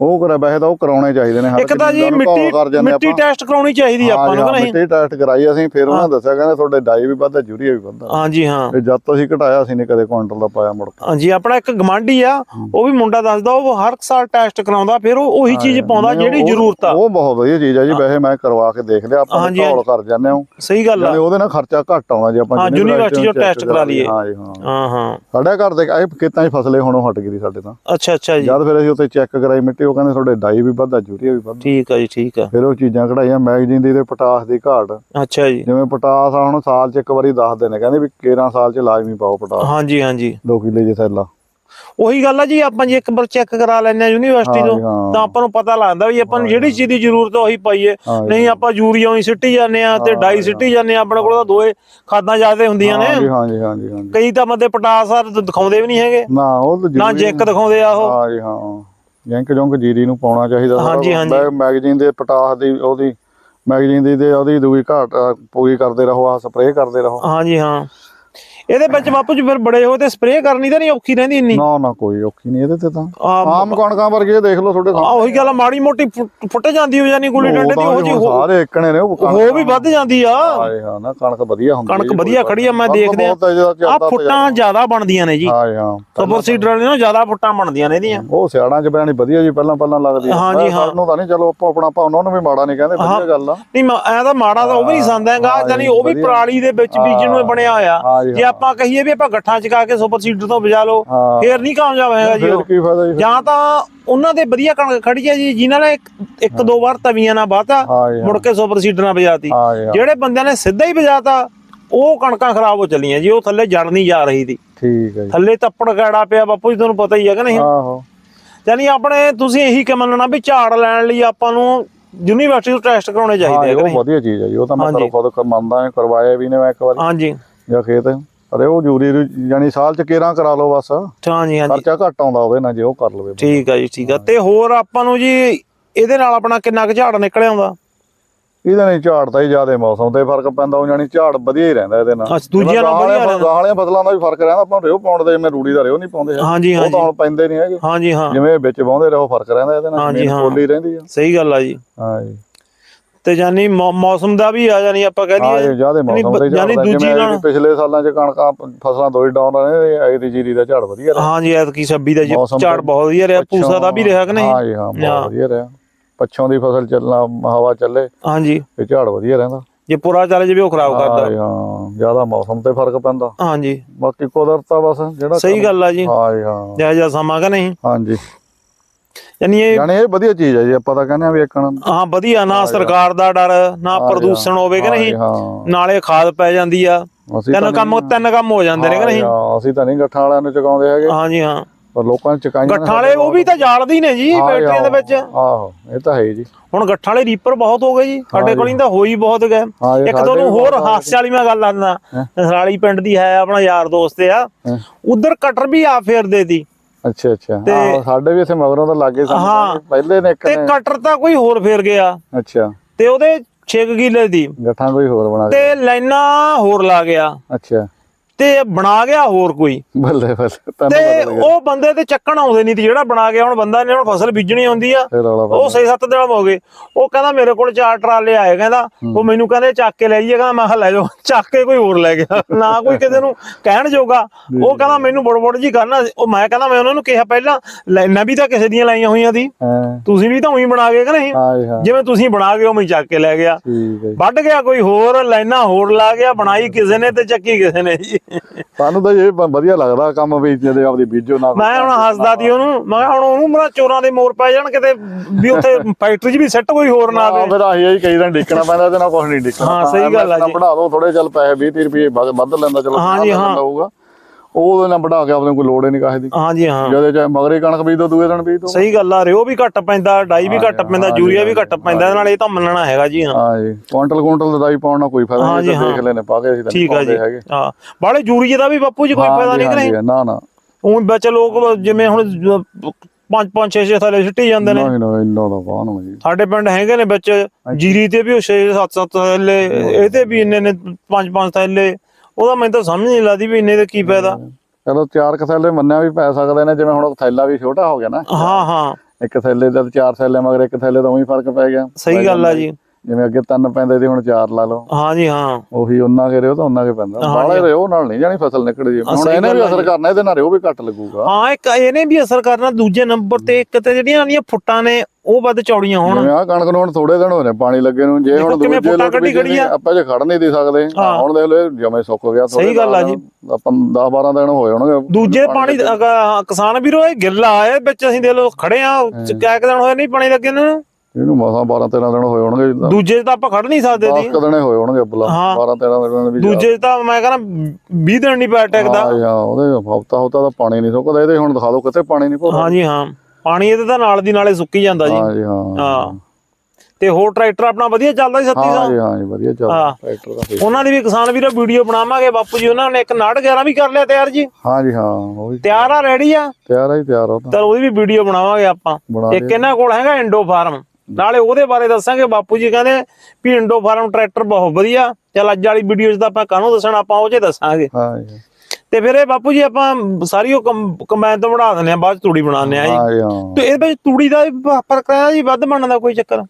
ਉਹ ਕਰਾ ਵੈਸੇ ਤਾਂ ਉਹ ਕਰਾਉਣੇ ਚਾਹੀਦੇ ਨੇ ਇੱਕ ਤਾਂ ਜੀ ਮਿੱਟੀ ਮਿੱਟੀ। ਟੈਸਟ ਕਰਾਉਣੀ ਚਾਹੀਦੀ ਹਾਂ ਆਪਾਂ ਨੂੰ ਹਾਂ, ਕਿ ਨਹੀਂ? ਮਿੱਟੀ ਟੈਸਟ ਕਰਾਈ ਅਸੀਂ ਫਿਰ ਉਹਨਾਂ ਦੱਸਿਆ ਕਹਿੰਦੇ ਤੁਹਾਡੇ ਡਾਈ ਵੀ ਵੱਧਦਾ ਯੂਰੀਆ ਵੀ ਵੱਧਦਾ ਹਾਂਜੀ ਹਾਂ ਤੇ ਜਦ ਤੋਂ ਅਸੀਂ ਘਟਾਇਆ ਅਸੀਂ ਨੇ ਕਦੇ ਕੁਆਂਟਲ ਦਾ ਪਾਇਆ ਮੁੜ ਕੇ। ਹਾਂਜੀ ਆਪਣਾ ਇੱਕ ਗਵਾਂਢੀ ਆ ਉਹ ਵੀ ਮੁੰਡਾ ਦੱਸਦਾ ਉਹ ਹਰ ਸਾਲ ਟੈਸਟ ਕਰਾਉਂਦਾ ਫਿਰ ਉਹ ਉਹੀ ਚੀਜ਼ ਪਾਉਂਦਾ ਜਿਹੜੀ ਜ਼ਰੂਰਤ ਆ। ਉਹ ਬਹੁਤ ਵਧੀਆ ਚੀਜ਼ ਆ ਜੀ ਵੈਸੇ ਮੈਂ ਕਰਵਾ ਕੇ ਦੇਖ ਲਿਆ ਆਪਾਂ ਘੋਲ ਕਰ ਜਾਂਦੇ ਹਾਂ। ਸਹੀ ਗੱਲ ਆ। ਉਹਦੇ ਨਾਲ ਖਰਚਾ ਘੱਟ ਆਉਂਦਾ ਜੇ ਆਪਾਂ ਹਾਂ, ਯੂਨੀਵਰਸਿਟੀ ਚੋਂ test ਕਰਾ ਲਈਏ। ਹਾਂ ਹਾਂ। ਹਾਂ ਹਾਂ। ਸਾਡੇ ਘਰ ਦੇ ਖੇਤਾਂ 'ਚ ਫਸਲੇ ਹੋਣੋਂ ਹਟ ਗਈ ਸਾਡੇ ਤਾਂ। ਅੱਛਾ ਅੱਛਾ ਜੀ। ਜਦ ਫਿਰ ਅਸੀਂ ਉੱਥੇ ਚੈੱਕ ਕਰਾਈ ਮਿੱਟੀ ਉਹ ਕਹਿੰਦੇ ਤੁਹਾਡੇ ਡਾਈ ਵੀ ਵੱਧਦਾ ਯੂਰੀਆ ਵੀ ਵੱਧਦਾ। ਠੀਕ ਆ ਜੀ ਠੀਕ ਆ। ਫਿਰ ਉਹ ਚੀਜ਼ਾਂ ਕਢਾਈਆਂ ਮੈਗਜ਼ੀਨ ਦੀ ਤੇ ਪਟਾਸ ਦੀ ਘਾਟ। ਅੱਛਾ ਜੀ। ਜਿਵੇਂ ਪਟਾਸ ਆ ਹੁਣ ਸਾਲ 'ਚ ਇੱਕ ਵਾਰੀ ਦੱਸਦੇ ਨੇ ਕਹਿੰਦੇ ਵੀ 13 ਸਾਲ 'ਚ ਲਾਜ਼ਮੀ ਪਾਓ ਪਟਾਸ। ਹਾਂਜੀ ਹਾਂਜੀ। 2 ਕਿੱਲੇ ਜੇ ਥੈਲਾ। ਉਹੀ ਗੱਲ ਆ ਜੀ ਆਪਾਂ ਜੇ ਇੱਕ ਵਾਰ ਚੈੱਕ ਕਰਾ ਲੈਂਦੇ ਆ ਯੂਨੀਵਰਸਿਟੀ ਤੋਂ। ਤਾਂ ਆਪਾਂ ਨੂੰ ਪਤਾ ਲੱਗਦਾ ਵੀ ਆਪਾਂ ਨੂੰ ਜਿਹੜੀ ਚੀਜ਼ ਦੀ ਜ਼ਰੂਰਤ ਉਹੀ ਪਾਈਏ। ਨਹੀਂ ਆਪਾਂ ਯੂਰੀਆ ਹੀ ਸਿੱਟੀ ਜਾਂਦੇ ਆ ਤੇ ਡਾਈ ਸਿੱਟੀ ਜਾਂਦੇ ਆ ਆਪਣੇ ਕੋਲ ਤਾਂ ਦੋਏ ਖਾਦਾਂ ਜ਼ਿਆਦਾ ਹੁੰਦੀਆਂ ਨੇ। ਹਾਂ ਜੀ ਹਾਂ ਜੀ ਹਾਂ ਜੀ ਕਈ ਤਾਂ ਬੰਦੇ ਪਟਾਸ ਆ ਦਿਖਾਉਂਦੇ ਵੀ ਨਹੀਂ ਹੈਗੇ। ਨਾ ਉਹ ਨਾ ਜਿੰਕ ਦਿਖਾਉਂਦੇ ਆ ਉਹ। ਹਾਂ ਜੀ ਹਾਂ। ਜੈਂਕ ਜੋਂਕ ਜੀਰੀ ਨੂੰ ਪਾਉਣਾ ਚਾਹੀਦਾ ਹਾਂਜੀ, ਮੈਗਜ਼ੀਨ ਦੇ ਪਟਾਸ ਦੀ ਉਹਦੀ ਮੈਗਜ਼ੀਨ ਦੀ ਤੇ ਉਹਦੀ ਦੂਈ ਘਾਟ ਅ, ਪੂਰੀ ਕਰਦੇ ਰਹੋ ਆ ਸਪਰੇਅ ਕਰਦੇ ਰਹੋ। ਹਾਂਜੀ ਹਾਂ। ਇਹਦੇ ਵਿੱਚ ਬਾਪੂ ਜੀ ਫਿਰ ਬੜੇ ਹੋ ਤੇ ਸਪਰੇਅ ਕਰਨੀ ਤਾਂ ਨਹੀਂ ਔਖੀ ਰਹਿੰਦੀ ਇੰਨੀ? ਨਾ ਨਾ ਕੋਈ ਔਖੀ ਨਹੀਂ ਇਹਦੇ ਤੇ ਤਾਂ। ਆਮ ਕਣਕਾਂ ਵਰਗੇ ਦੇਖ ਲਓ ਤੁਹਾਡੇ ਆ ਉਹੀ ਗੱਲ ਮਾੜੀ ਮੋਟੀ ਫੁੱਟ ਜਾਂਦੀ ਹੋ ਜਾਨੀ ਗੁੱਲੀ ਡੰਡੇ ਦੀ ਉਹ ਜੀ ਸਾਰੇ ਇੱਕਣੇ ਨੇ ਉਹ ਹੋ ਵੀ ਵੱਧ ਜਾਂਦੀ ਆ। ਆਏ ਹਾਂ ਨਾ ਕਣਕ ਵਧੀਆ ਹੁੰਦੀ ਕਣਕ ਵਧੀਆ ਖੜੀ ਆ, ਮੈਂ ਦੇਖਦੇ ਆ। ਫੁੱਟਾਂ ਜ਼ਿਆਦਾ ਬਣਦੀਆਂ ਨੇ ਜੀ। ਹਾਂ ਜੀ, ਹਾਂ ਸੁਪਰ ਸੀਡਰ ਵਾਲੇ ਨਾਲ ਜ਼ਿਆਦਾ ਫੁੱਟਾਂ ਬਣਦੀਆਂ ਨੇ ਇਹਦੀਆਂ। ਉਹ ਸਿਆੜਾਂ ਚ ਪੈਣੀ ਵਧੀਆ ਜੀ ਪਹਿਲਾਂ ਪਹਿਲਾਂ ਲੱਗਦੀ ਹਾਂ ਜੀ, ਹਾਂ। ਸਾਨੂੰ ਤਾਂ ਨਹੀਂ ਚਲੋ ਆਪਾਂ ਆਪਣਾ ਆਪਾਂ ਉਹਨਾਂ ਨੂੰ ਵੀ ਮਾੜਾ ਨਹੀਂ ਕਹਿੰਦੇ ਵਧੀਆ ਗੱਲ ਆ। ਨਹੀਂ ਮੈਂ ਐ ਤਾਂ ਮਾੜਾ ਤਾਂ ਉਹ ਵੀ ਨਹੀਂ ਸੰਦਾ ਹੈਗਾ ਹਾਂ ਜੀ, ਜਾਨੀ ਉਹ ਵੀ। ਪਰਾਲੀ ਦੇ ਵਿੱਚ ਬੀਜਣ ਨੂੰ ਬਣਿਆ ਹੋਇਆ। ਜੇ ਆਪਾਂ ਕਹੀਏ ਵੀ ਆਪਾਂ ਗੱਠਾਂ ਚਕਾ ਕੇ ਸੁਪਰ ਸੀਡਰ ਤੋਂ ਬਜਾ ਲਓ ਹਾਂ। ਫੇਰ ਨਹੀਂ ਕਾਮਯਾਬ ਹੋਏਗਾ ਜੀ ਫਿਰ ਉਹ। ਕੀ ਫਾਇਦਾ ਜੀ ਜਾਂ ਤਾਂ ਉਹਨਾਂ ਦੇ ਵਧੀਆ ਕਣਕ ਖੜੀ ਹੈ ਜੀ ਜਿਨ੍ਹਾਂ ਨੇ ਇੱਕ- ਇੱਕ ਦੋ ਵਾਰ ਤਵੀਆਂ ਨਾਲ ਬਾਤਾ ਹਾਂ ਜੀ, ਹਾਂ। ਮੁੜ ਕੇ ਸੁਪਰ ਸੀਡਰ ਨਾਲ ਵਜਾਤੀ ਹਾਂ ਜੀ, ਹਾਂ। ਜਿਹੜੇ ਬੰਦਿਆਂ ਨੇ ਸਿੱਧਾ ਹੀ ਵਜਾਤਾ ਉਹ ਕਣਕਾਂ ਖਰਾਬ ਹੋ ਚੱਲੀਆਂ ਜੀ ਉਹ ਥੱਲੇ ਜੜ ਨਹੀਂ ਜਾ ਰਹੀ ਦੀ। ਠੀਕ ਹੈ ਜੀ। ਥੱਲੇ ਤੱਪੜ ਗਾੜਾ ਪਿਆ ਬਾਪੂ ਜੀ ਤੁਹਾਨੂੰ ਪਤਾ ਹੀ ਹੈ ਕਿ ਨਹੀਂ? ਆਹੋ। ਯਾਨੀ ਆਪਣੇ ਤੁਸੀਂ ਇਹੀ ਕਿ ਮੰਨਣਾ ਵੀ ਝਾੜ ਲੈਣ ਲਈ ਆਪਾਂ ਨੂੰ ਯੂਨੀਵਰਸਿਟੀ ਤੋਂ ਟੈਸਟ ਕਰਾਉਣੇ ਹਾਂ ਚਾਹੀਦੇ ਹੈ ਕਿ ਉਹ ਨਹੀਂ? ਵਧੀਆ ਚੀਜ਼ ਹੈ ਜੀ ਉਹ ਤਾਂ ਮੈਂ ਹਾਂਜੀ। ਖੁਦ ਮੰਨਦਾ ਹਾਂ ਕਰਵਾਇਆ ਵੀ ਨੇ ਮੈਂ ਇੱਕ ਵਾਰੀ। ਹਾਂਜੀ। ਜਾਂ ਖੇਤ। ਅਰੇ ਉਹ ਜੂਰੀ ਜਾਨੀ ਸਾਲ ਚ ਕੇਰਾਂ ਕਰਾ ਲਓ ਬਸ। ਹਾਂਜੀ ਹਾਂਜੀ ਖਰਚਾ ਘੱਟ ਆਉਂਦਾ ਉਹਦੇ ਨਾਲ ਜੇ ਉਹ ਕਰ ਲਵੇ। ਠੀਕ ਹੈ ਜੀ ਠੀਕ ਹੈ। ਤੇ ਹੋਰ ਆਪਾਂ ਨੂੰ ਜੀ ਇਹਦੇ ਨਾਲ ਆਪਣਾ ਕਿੰਨਾ ਕੁ ਝਾੜ ਨਿਕਲ ਆਉਂਦਾ ਇਹਦੇ ਨਾਲ ਝਾੜ ਤਾਂ ਹੀ ਜ਼ਿਆਦਾ ਮੌਸਮ ਤੇ ਫ਼ਰਕ ਪੈਂਦਾ ਉਹ ਜਾਨੀ ਝਾੜ ਵਧੀਆ ਹੀ ਰਹਿੰਦਾ ਇਹਦੇ ਨਾਲ। ਅੱਛਾ, ਦੂਜੀਆਂ ਨਾਲ ਵਧੀਆ ਰਹਿੰਦਾ। ਵਾਲੀਆਂ ਫਸਲਾਂ ਦਾ ਵੀ ਫ਼ਰਕ ਰਹਿੰਦਾ ਆਪਾਂ ਰਿਓ ਪਾਉਣ ਦੇ ਜਿਵੇਂ ਰੂੜੀ ਦਾ ਰਿਓ ਨਹੀਂ ਪਾਉਂਦੇ। ਹਾਂਜੀ ਉਹ ਤਾਂ ਹਾਂਜੀ ਹੁਣ ਪੈਂਦੇ ਨਹੀਂ ਹੈਗੇ। ਹਾਂਜੀ ਹਾਂ। ਜਿਵੇਂ ਵਿੱਚ ਵਾਉਂਦੇ ਰਹੋ ਫ਼ਰਕ ਰਹਿੰਦਾ ਇਹਦੇ ਨਾਲ ਹਾਂਜੀ, ਜ਼ਮੀਨ ਹਾਂ। ਪੋਲੀ ਰਹਿੰਦੀ ਆ। ਸਹੀ ਗੱਲ ਆ ਜੀ। ਹਾਂ ਜੀ। ਤੇ ਜਾਨੀ ਮੌਸਮ ਦਾ ਵੀ ਆ ਜਾਨੀ ਆਪਾਂ ਕਹਿ ਇਹ ਜ਼ਿਆਦਾ ਮੌਸਮ ਝਾੜ ਦਾ ਦੂਜੀ ਨਾਲ- ਪਿਛਲੇ ਸਾਲਾਂ ਚ ਕਣਕਾਂ ਫਸਲਾਂ ਦੋ ਹੀ ਡਾਊਨ ਰਹੇ ਐ ਦੀ ਜੀਰੀ ਦਾ ਝਾੜ ਵਧੀਆ ਰਿਹਾ। ਹਾਂਜੀ ਐਤਕੀ 26 ਦਾ ਝਾੜ ਬਹੁਤ ਵਧੀਆ ਰਿਹਾ ਪੂਸਾ ਦਾ ਵੀ ਰਿਹਾ ਕਿ ਨਹੀਂ? ਹਾਂ ਜੀ ਹਾਂ। ਬਹੁਤ ਵਧੀਆ ਰਿਹਾ। ਪੱਛੋਂ ਦੀ ਫਸਲ ਚੱਲਣਾ ਹਵਾ ਚੱਲੇ ਹਾਂਜੀ ਤੇ ਝਾੜ ਵਧੀਆ ਰਹਿੰਦਾ। ਜੇ ਪੂਰਾ ਚੱਲ ਜਾਵੇ ਉਹ ਖਰਾਬ ਕਰਦਾ। ਹਾਂ ਜ਼ਿਆਦਾ ਮੌਸਮ ਤੇ ਫ਼ਰਕ ਪੈਂਦਾ। ਹਾਂਜੀ ਬਾਕੀ ਕੁਦਰਤ ਆ ਬਸ ਜਿਹੜਾ ਸਹੀ ਗੱਲ ਆ ਜੀ। ਹਾਂ ਹਾਂ। ਜਿਹਾ ਜਿਹਾ ਸਮਾਂ ਕਿ ਨਹੀਂ? ਹਾਂਜੀ ਯਾਨੀ ਇਹ ਯਾਨੀ ਇਹ ਵਧੀਆ ਚੀਜ਼ ਹੈ ਜੀ ਆਪਾਂ ਤਾਂ ਕਹਿੰਦੇ ਆ ਵੀ ਇੱਕ ਹਾਂ ਵਧੀਆ ਨਾ ਸਰਕਾਰ ਦਾ ਡਰ ਨਾ ਪ੍ਰਦੂਸ਼ਣ ਹੋਵੇ ਕਿ ਨਹੀਂ ਹਾਂ। ਨਾਲੇ ਖਾਦ ਪੈ ਜਾਂਦੀ ਆ। ਤਿੰਨ ਕੰਮ ਤਿੰਨ ਕੰਮ ਹੋ ਜਾਂਦੇ ਨੇ ਕਿ ਨਹੀਂ? ਹਾਂ, ਅਸੀਂ ਤਾਂ ਨਹੀਂ ਗੱਠਾਂ ਵਾਲਿਆਂ ਨੂੰ ਚਕਾਉਂਦੇ ਹੈਗੇ। ਹਾਂਜੀ ਹਾਂ। ਪਰ ਲੋਕਾਂ ਨੇ ਚਕਾਈਆਂ ਗੱਠਾਂ ਵਾਲੇ ਉਹ ਵੀ ਤਾਂ ਜਾਲਦੇ ਹੀ ਨੇ ਜੀ ਹਾਂ, ਫੈਕਟਰੀਆਂ ਦੇ ਵਿੱਚ। ਆਹੋ ਇਹ ਤਾਂ ਹੈ ਹੀ ਜੀ। ਹੁਣ ਗੱਠਾਂ ਵਾਲੇ ਰੀਪਰ ਬਹੁਤ ਹੋ ਗਏ ਜੀ ਸਾਡੇ ਕੋਲ ਤਾਂ ਹੋਈ ਬਹੁਤ ਗਏ। ਹਾਂ ਇੱਕ ਸਾਡੇ ਦੋ ਨੂੰ ਵੀ ਹੋਰ ਹਾਸੇ ਵਾਲੀ ਮੈਂ ਗੱਲ ਆਂਦਾ ਹੈਂ? ਨਸਰਾਲੀ ਪਿੰਡ ਦੀ ਹੈ ਆਪਣਾ ਯਾਰ ਦੋਸਤ ਆ। ਹੈਂ? ਉਧਰ ਕਟਰ ਵੀ ਆ ਫੇਰਦੇ ਦੀ। ਅੱਛਾ ਅੱਛਾ। ਆਹੋ ਸਾਡੇ ਵੀ ਇੱਥੇ ਮਗਰੋਂ ਤਾਂ ਲੱਗੇ ਹਾਂ। ਸਾਨੂੰ ਪਹਿਲੇ ਨੇ ਇੱਕ ਤੇ ਕਟਰ ਤਾਂ ਕੋਈ ਹੋਰ ਫੇਰ ਗਿਆ। ਅੱਛਾ। ਤੇ ਉਹਦੇ 6 ਕਿੱਲੇ ਦੀ। ਗੱਠਾਂ ਕੋਈ ਹੋਰ ਬਣਾ ਤੇ ਲਾਈਨਾਂ ਹੋਰ ਲਾ ਗਿਆ। ਅੱਛਾ। ਤੇ ਬਣਾ ਗਿਆ ਹੋਰ ਕੋਈ। ਬੱਲੇ ਬੱਲੇ ਤੇ ਉਹ ਬੰਦੇ ਤੇ ਚੱਕਣ ਆਉਂਦੇ ਨਹੀਂ ਤੇ ਜਿਹੜਾ ਬਣਾ ਗਿਆ ਹੁਣ ਬੰਦਾ ਨੇ ਹੁਣ ਫਸਲ ਬੀਜਣੀ ਆਉਂਦੀ ਆ ਉਹ 6-7 ਦਿਨ ਹੋ ਗਏ। ਉਹ ਕਹਿੰਦਾ ਮੇਰੇ ਕੋਲ ਚਾਰ ਟਰਾਲੇ ਆਏ ਕਹਿੰਦਾ ਉਹ ਮੈਨੂੰ ਕਹਿੰਦੇ ਚੱਕ ਕੇ ਲੈ ਜਾਈਏ ਕਹਿੰਦਾ ਮੈਂ ਲੈ ਜਾਓ ਚੱਕ ਕੇ ਕੋਈ ਹੋਰ ਲੈ ਗਿਆ। ਨਾ ਕੋਈ ਕਿਸੇ ਨੂੰ ਕਹਿਣ ਜੋਗਾ। ਉਹ ਕਹਿੰਦਾ ਮੈਨੂੰ ਬੜ ਬੜ ਜੀ ਕਰਨਾ ਉਹ ਮੈਂ ਕਹਿੰਦਾ ਮੈਂ ਉਹਨਾਂ ਨੂੰ ਕਿਹਾ ਪਹਿਲਾਂ ਲਾਈਨਾਂ ਵੀ ਤਾਂ ਕਿਸੇ ਦੀਆਂ ਲਾਈਆਂ ਹੋਈਆਂ ਹਾਂ। ਤੁਸੀਂ ਵੀ ਤਾਂ ਉਹੀ ਬਣਾ ਗਏ ਕਿ ਨਹੀਂ? ਜਿਵੇਂ ਤੁਸੀਂ ਬਣਾ ਗਏ ਉਵੇਂ ਹੀ ਚੱਕ ਕੇ ਲੈ ਗਿਆ। ਵੱਢ ਗਿਆ ਕੋਈ ਹੋਰ ਲਾਈਨਾਂ ਹੋਰ ਲਾ ਗਿਆ ਬਣਾਈ ਕਿਸੇ ਨੇ ਤੇ ਚੱਕੀ ਕਿਸੇ ਨੇ ਜੀ। ਸਾਨੂੰ ਤਾਂ ਇਹ ਵਧੀਆ ਲੱਗਦਾ ਕੰਮ ਵੀ ਜਿਹਦੇ ਆਪਦੀ ਬੀਜੋ ਨਾ ਮੈਂ ਹੁਣ ਹੱਸਦਾ ਸੀ ਉਹਨੂੰ ਮੈਂ ਹੁਣ ਉਹਨੂੰ ਮੇਰਾ ਚੋਰਾਂ ਦੇ ਮੋਰ ਪੈ ਜਾਣ ਕਿਤੇ ਵੀ ਉੱਥੇ ਫੈਕਟਰੀ 'ਚ ਵੀ ਸੈੱਟ ਕੋਈ ਹੋਰ ਨਾ ਆਵੇ ਫਿਰ ਆਹੀ ਆਹੀ ਕਈ ਦਿਨ ਡਿੱਕਣਾ ਪੈਂਦਾ ਤੇ ਨਾ ਕੁਝ ਨਹੀਂ ਡਿੱਕਣਾ ਹਾਂ, ਸਹੀ ਗੱਲ ਆ ਜੀ। ਬਣਾ ਦੋ ਥੋੜੇ ਚੱਲ ਪੈਸੇ 20 30 ਰੁਪਏ ਵੱਧ ਵੱਧ ਲੈਂਦਾ ਚਲੋ ਹਾਂ ਜੀ, ਹਾਂ। ਉਹਦੇ ਨਾਲ ਵਧਾ ਕੇ ਆਪਣੇ ਕੋਈ ਲੋੜ ਹੀ ਨਹੀਂ ਕਾਹੇ ਦੀ। ਹਾਂਜੀ ਹਾਂ। ਜਦੋਂ ਚਾਹੇ ਮਗਰੇ ਕਣਕ ਬੀਜ ਦੋ ਦੂਏ ਦਿਨ ਬੀਜ ਦੋ। ਸਹੀ ਗੱਲ ਆ ਰਿਓ ਵੀ ਘੱਟ ਪੈਂਦਾ ਡਾਈ ਵੀ ਘੱਟ ਪੈਂਦਾ ਯੂਰੀਆ ਵੀ ਘੱਟ ਪੈਂਦਾ ਇਹਦੇ ਨਾਲ ਇਹ ਤਾਂ ਮੰਨਣਾ ਹੈਗਾ ਜੀ ਹਾਂ। ਹਾਂ ਜੀ ਕੁਆਂਟਲ ਕੁਆਂਟਲ ਦਾ ਦਾਈ ਪਾਉਣ ਨਾਲ ਕੋਈ ਫਾਇਦਾ ਨਹੀਂ ਦੇਖ। ਲੈਨੇ ਪਾ ਕੇ ਅਸੀਂ ਤਾਂ ਨਹੀਂ ਪਾਉਂਦੇ ਹੈਗੇ। ਹਾਂ। ਬਾਲੇ ਯੂਰੀਏ ਦਾ ਵੀ ਬਾਪੂ ਜੀ ਕੋਈ ਫਾਇਦਾ ਨਹੀਂ ਕਿ ਹਾਂ ਨਹੀਂ? ਜੀ, ਨਾ ਨਾ। ਉਹ ਵਿੱਚ ਲੋਕ ਜਿਵੇਂ ਹੁਣ ਪੰਜ ਪੰਜ ਛੇ ਛੇ ਥੱਲੇ ਸਿੱਟੀ ਜਾਂਦੇ ਨੇ। ਨਹੀਂ ਨਾ ਇੰਨਾ ਦਾ ਬਾਹਨ ਹੋ ਜੀ। ਸਾਡੇ ਪਿੰਡ ਹੈਗੇ ਨੇ ਵਿੱਚ ਜੀਰੀ ਤੇ ਵੀ ਉਹ 6 7 7 ਥੈਲੇ ਇਹ ਤੇ ਵੀ ਇੰਨੇ ਨੇ ਪੰਜ ਪੰਜ ਥੈਲੇ। ਉਹਦਾ ਮੈਨੂੰ ਤਾਂ ਸਮਝ ਨਹੀਂ ਲੱਗਦੀ ਵੀ ਇੰਨੇ ਦਾ ਕੀ ਫਾਇਦਾ। ਚਲੋ ਚਾਰ ਕੁ ਥੈਲੇ ਮੰਨਿਆ ਵੀ ਪੈ ਸਕਦੇ ਨੇ ਜਿਵੇਂ ਹੁਣ ਥੈਲਾ ਵੀ ਛੋਟਾ ਹੋ ਗਿਆ ਨਾ। ਹਾਂ ਹਾਂ। ਇੱਕ ਥੈਲੇ ਦਾ ਚਾਰ ਥੈਲੇ ਮਗਰ ਇੱਕ ਥੈਲੇ ਦਾ ਉਹੀ ਫ਼ਰਕ ਪੈ ਗਿਆ। ਸਹੀ ਗੱਲ ਆ ਜੀ। ਜਿਵੇਂ ਅੱਗੇ ਤਿੰਨ ਪੈਂਦੇ ਸੀ ਹੁਣ ਚਾਰ ਲਾ ਲਓ। ਹਾਂ ਜੀ ਹਾਂ। ਉਹੀ ਉਹਨਾਂ ਕੇ ਰਿਓ ਤਾਂ ਉਹਨਾਂ ਕੇ ਪੈਂਦਾ। ਬਾਲੇ ਰਿਓ ਨਾਲ ਨਹੀਂ ਜਾਣੀ ਫਸਲ ਨਿਕਲਦੀ ਹੁਣ ਸਹੀ ਇਹਨੇ ਵੀ ਅਸਰ ਕਰਨਾ ਇਹਦੇ ਨਾਲ ਰਿਓ ਵੀ ਘੱਟ ਲੱਗੂਗਾ। ਹਾਂ ਇੱਕ ਇਹਨੇ ਵੀ ਅਸਰ ਕਰਨਾ ਦੂਜੇ ਨੰਬਰ ਤੇ ਇੱਕ ਤੇ ਜਿਹੜੀਆਂ ਆਂਦੀਆਂ ਫੁੱਟਾਂ ਨੇ ਉਹ ਵੱਧ ਚੌੜੀਆਂ ਹੋਣ। ਜਿਵੇਂ ਆ ਕਣਕ ਨੂੰ ਹੁਣ ਥੋੜੇ ਦਿਨ ਨੇ ਪਾਣੀ ਲੱਗੇ ਨੂੰ। ਜੇ ਹੁਣ ਦੇਖੋ ਦੂਜੇ ਫੁੱਟਾਂ ਕੱਢੀ ਖੜੀ ਆ। ਆਪਾਂ ਜੇ ਖੜ ਨਹੀਂ ਦੀ ਸਕਦੇ ਹੁਣ ਦੇਖ ਲਓ ਜਮੇ ਸੁੱਕ ਗਿਆ ਸਹੀ ਗੱਲ ਆ ਜੀ। 10 12 ਦਿਨ ਹੋਏ ਹੋਣਗੇ। ਦੂਜੇ ਪਾਣੀ ਕਿਸਾਨ ਵੀਰੋ ਇਹ ਗਿੱਲਾ ਆਏ ਵਿੱਚ ਅਸੀਂ ਦੇ ਲੋ ਖੜੇ ਆ ਕਿਆ ਕੁ ਦਿਨ ਹੋਏ ਨਹੀਂ ਪਾਣੀ ਲੱਗੇ ਨੂੰ। ਇਹਨੂੰ ਮਸਾਂ 12 13 ਦਿਨ ਹੋਏ ਹੋਣਗੇ ਦੂਜੇ 'ਚ ਤਾਂ ਆਪਾਂ ਖੜ ਨਹੀਂ ਸਕਦੇ 10 ਦੀ ਕ ਦਿਨੇ ਹੋਏ ਹੋਣਗੇ ਬਲਾ ਹਾਂ। 12 13 ਦਿਨ ਵੀ ਦੂਜੇ 'ਚ ਤਾਂ ਮੈਂ ਕਹਿੰਦਾ 20 ਦਿਨ ਨਹੀਂ ਪੈ ਟਿਕਦਾ। ਹਾਂ ਯਾ ਉਹਦੇ ਹਫਤਾ ਹਫਤਾ ਦਾ ਪਾਣੀ ਨਹੀਂ ਸੁੱਕਦਾ। ਇਹਦੇ ਹੁਣ ਦਿਖਾ ਦਿਓ ਕਿਤੇ ਪਾਣੀ ਨਹੀਂ ਭਰਦਾ। ਹਾਂ ਜੀ ਹਾਂ। ਪਾਣੀ ਇਹਦੇ ਤਾਂ ਨਾਲ ਦੀ ਨਾਲੇ ਸੁੱਕੀ ਜਾਂਦਾ ਜੀ। ਹਾਂ ਜੀ ਹਾਂ। ਹਾਂ। ਤੇ ਹੋਰ ਟਰੈਕਟਰ ਆਪਣਾ ਵਧੀਆ ਚੱਲਦਾ ਸੀ? 3700 ਹਾਂ ਜੀ ਹਾਂ ਜੀ ਵਧੀਆ ਚੱਲਦਾ। ਹਾਂ। ਟਰੈਕਟਰ ਦਾ ਫਿਰ। ਉਹਨਾਂ ਦੀ ਵੀ ਕਿਸਾਨ ਵੀਰੋ ਵੀਡੀਓ ਬਣਾਵਾਂਗੇ ਬਾਪੂ ਜੀ। ਉਹਨਾਂ ਨੇ ਇੱਕ ਨਾੜ 11 ਵੀ ਕਰ ਲਿਆ ਤਿਆਰ ਜੀ। ਹਾਂ ਜੀ ਹਾਂ ਉਹ ਵੀ ਤਿਆਰ ਆ ਰੈਡੀ ਆ? ਤਿਆਰ ਆ ਜੀ ਤਿਆਰ ਆ ਉਹ ਤਾਂ। ਤਾਂ ਉਹਦੀ ਵੀ ਵੀਡੀਓ ਬਣਾਵਾਂਗੇ ਆਪਾਂ। ਬਣਾ ਇੱਕ ਇਹਨਾਂ ਕੋਲ ਹੈਗਾ ਇੰਡੋ ਫਾਰਮ। ਨਾਲੇ ਉਹਦੇ ਬਾਰੇ ਦੱਸਾਂਗੇ ਬਾਪੂ ਜੀ ਕਹਿੰਦੇ ਵੀ ਇੰਡੋ ਫਾਰਮ ਟਰੈਕਟਰ ਬਹੁਤ ਵਧੀਆ। ਚੱਲ ਅੱਜ ਵਾਲੀ ਵੀਡੀਓ 'ਚ ਤਾਂ ਆਪਾਂ ਕਾਹਨੂੰ ਦੱਸਣਾ ਆਪਾਂ ਉਹ 'ਚ ਦੱਸਾਂਗੇ। ਹਾਂ ਜੀ। ਤੇ ਫਿਰ ਇਹ ਬਾਪੂ ਜੀ ਆਪਾਂ ਸਾਰੀ ਉਹ ਕੰਬ- ਕੰਬਾਈਨ ਤੋਂ ਬਣਾ ਦਿੰਦੇ ਆ ਬਾਅਦ ਤੂੜੀ ਬਣਾਉਂਦੇ ਆ ਜੀ। ਹਾਂ ਹਾਂ। ਤੇ ਇਹ ਵਿੱਚ ਤੂੜੀ ਦਾ ਫ਼ਰਕ ਹੈ ਜੀ ਵੱਧ ਬਣਨ ਦਾ ਕੋਈ ਚੱਕਰ?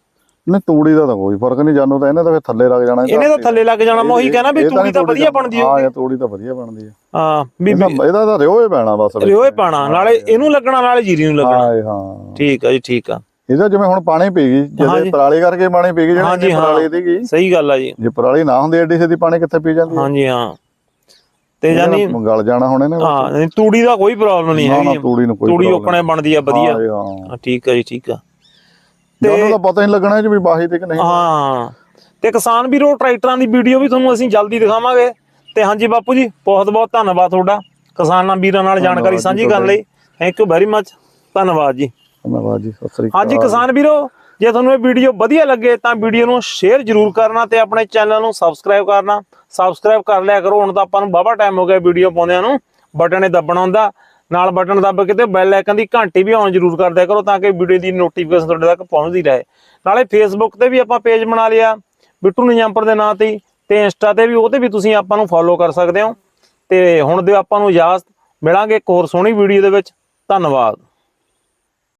ਨਹੀਂ ਤੂੜੀ ਦਾ ਤਾਂ ਕੋਈ ਫ਼ਰਕ ਨਹੀਂ ਜਾਨੂ ਤਾਂ ਇਹਨੇ ਤਾਂ ਫਿਰ ਥੱਲੇ ਲੱਗ ਜਾਣਾ ਇਹਨੇ ਤਾਂ ਥੱਲੇ ਲੱਗ ਜਾਣਾ ਮੈਂ ਉਹੀ ਕਹਿਣਾ ਵੀ ਤੂੜੀ ਤਾਂ ਵਧੀਆ ਬਣਦੀ ਹਾਂ ਹੋਊਗੀ। ਇਹ ਤੂੜੀ ਤਾਂ ਵਧੀਆ ਬਣਦੀ ਹੈ ਹਾਂ ਵੀ ਇਹਦਾ ਇਹਦਾ ਤਾਂ ਰਿਓ ਹੀ ਪੈਣਾ ਬਸ। ਰਿਓਏ ਪਾਣਾ ਨਾਲੇ ਇਹਨੂੰ ਲੱਗਣਾ ਨਾਲੇ ਜੀਰੀ ਨੂੰ ਲੱਗਣਾ। ਹਾਂ ਹਾਂ। ਠੀਕ ਆ ਜੀ ਠੀਕ ਆ। ਇਹਦਾ ਜਿਵੇਂ ਹੁਣ ਪਾਣੀ ਪੀ ਗਈ ਜੀ। ਜਦੋਂ ਪਰਾਲੀ ਕਰਕੇ ਪਾਣੀ ਪੀ ਗਈ ਜੀ, ਜਿਹੜੀ। ਪਰਾਲੀ ਸੀਗੀ। ਸਹੀ ਗੱਲ ਆ ਜੀ। ਜੇ ਪਰਾਲੀ ਨਾ ਹੁੰਦੀ ਐਡੀ ਛੇਤੀ ਪਾਣੀ ਕਿੱਥੇ ਪੀ ਜਾਂਦੀ ਹਾਂਜੀ ਹਾਂ। ਤੇ ਜਾਨੀ ਗਲ ਜਾਣਾ ਹੁਣ ਇਹਨੇ ਹਾਂ ਨਹੀਂ, ਤੂੜੀ ਦਾ ਕੋਈ ਪ੍ਰੋਬਲਮ ਨਹੀਂ ਹੈਗੀ। ਤੂੜੀ ਨੂੰ ਕੋਈ ਤੂੜੀ ਓਕਣੇ ਬਣਦੀ ਆ ਵਧੀਆ। ਹਾਂ ਜੀ, ਠੀਕ ਆ ਜੀ ਠੀਕ ਆ। ਤਾਂ ਪਤਾ ਹੀ ਨਹੀਂ ਲੱਗਣਾ 'ਚ ਵੀ ਬਾਹੀ ਤੇ ਕਿ ਨਹੀਂ। ਹਾਂ। ਤੇ ਕਿਸਾਨ ਵੀਰੋ ਟਰੈਕਟਰਾਂ ਦੀ ਵੀਡੀਓ ਵੀ ਤੁਹਾਨੂੰ ਅਸੀਂ ਜਲਦੀ ਦਿਖਾਵਾਂਗੇ। ਤੇ ਹਾਂਜੀ ਬਾਪੂ ਜੀ ਬਹੁਤ ਬਹੁਤ ਧੰਨਵਾਦ ਤੁਹਾਡਾ। ਕਿਸਾਨਾਂ ਵੀਰਾਂ ਨਾਲ ਜਾਣਕਾਰੀ ਜੀ ਸਾਂਝੀ ਕਰਨ। ਲਈ। ਥੈਂਕ ਯੂ ਵੈਰੀ ਮੱਚ ਧੰਨਵਾਦ ਜੀ। ਧੰਨਵਾਦ ਜੀ ਸਤਿ ਸ੍ਰੀ ਅਕਾਲ। ਹਾਂਜੀ ਕਿਸਾਨ ਵੀਰੋ ਜੇ ਤੁਹਾਨੂੰ ਇਹ ਵੀਡੀਓ ਵਧੀਆ ਲੱਗੇ ਤਾਂ ਵੀਡੀਓ ਨੂੰ ਸ਼ੇਅਰ ਜ਼ਰੂਰ ਕਰਨਾ ਤੇ ਆਪਣੇ ਚੈਨਲ ਨੂੰ ਸਬਸਕ੍ਰਾਈਬ ਕਰਨਾ। ਸਬਸਕ੍ਰਾਈਬ ਕਰ ਲਿਆ ਕਰੋ ਹੁਣ ਤਾਂ ਆਪਾਂ ਨੂੰ ਬਾਬਾ ਟਾਈਮ ਹੋ ਗਿਆ ਵੀਡੀਓ ਪਾਉਂਦਿਆਂ ਨੂੰ ਬਟਨ ਇਹ ਦੱਬਣਾ ਹੁੰਦਾ ਨਾਲ ਬਟਨ ਦੱਬ ਕੇ ਤੇ ਬੈਲ ਆਈਕਨ ਦੀ ਘੰਟੀ ਵੀ ਔਨ ਜ਼ਰੂਰ ਕਰ ਦਿਆ ਕਰੋ ਤਾਂ ਕਿ ਵੀਡੀਓ ਦੀ ਨੋਟੀਫਿਕੇਸ਼ਨ ਤੁਹਾਡੇ ਤੱਕ ਪਹੁੰਚਦੀ ਰਹੇ। ਨਾਲੇ ਫੇਸਬੁੱਕ ਤੇ ਵੀ ਆਪਾਂ ਪੇਜ ਬਣਾ ਲਿਆ ਬਿੱਟੂ ਨਿਜੰਪਰ ਦੇ ਨਾਂ ਤੇ ਤੇ ਇੰਸਟਾ ਤੇ ਵੀ ਉਹ ਤੇ ਵੀ ਤੁਸੀਂ ਆਪਾਂ ਨੂੰ ਫੋਲੋ ਕਰ ਸਕਦੇ ਹੋ। ਤੇ ਹੁਣ ਦਿਓ ਆਪਾਂ ਨੂੰ ਇਜਾਜ਼ਤ ਮਿਲਾਂਗੇ ਇੱਕ ਹੋਰ ਸੋਹਣੀ ਵੀਡੀਓ ਦੇ ਵਿੱਚ। ਧੰਨਵਾਦ।